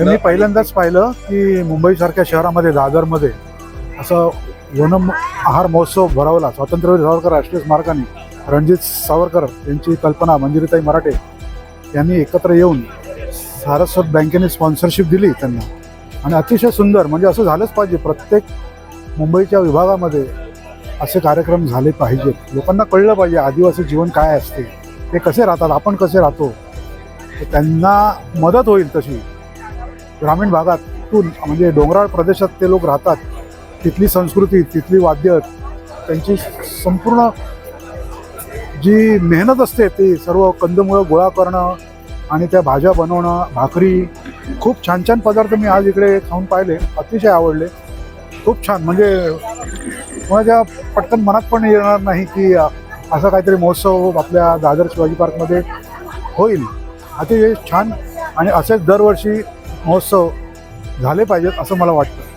मी पहिल्यांदाच पाहिलं की मुंबईसारख्या शहरामध्ये दादरमध्ये असं वन आहार महोत्सव भरवला. स्वातंत्र्यवीर सावरकर राष्ट्रीय स्मारकाने. रणजित सावरकर यांची कल्पना मंजिरीताई मराठे यांनी एकत्र येऊन सारस्वत बँकेने स्पॉन्सरशिप दिली त्यांना. आणि अतिशय सुंदर म्हणजे असं झालंच पाहिजे. प्रत्येक मुंबईच्या विभागामध्ये असे कार्यक्रम झाले पाहिजेत. लोकांना कळलं पाहिजे आदिवासी जीवन काय असते ते कसे राहतात आपण कसे राहतो. त्यांना मदत होईल तशी. ग्रामीण भागातून म्हणजे डोंगराळ प्रदेशात ते लोक राहतात तिथली संस्कृती तिथली वाद्य त्यांची संपूर्ण जी मेहनत असते ती सर्व कंदमुळं गोळा करणं आणि त्या भाज्या बनवणं भाकरी खूप छान छान पदार्थ मी आज इकडे खाऊन पाहिले अतिशय आवडले. खूप छान म्हणजे कोणाच्या पटकन मनात पण येणार नाही की असा काहीतरी महोत्सव आपल्या दादर शिवाजी पार्कमध्ये होईल. अतिशय छान आणि असेच दरवर्षी महोत्सव झाले पाहिजेत असं मला वाटतं.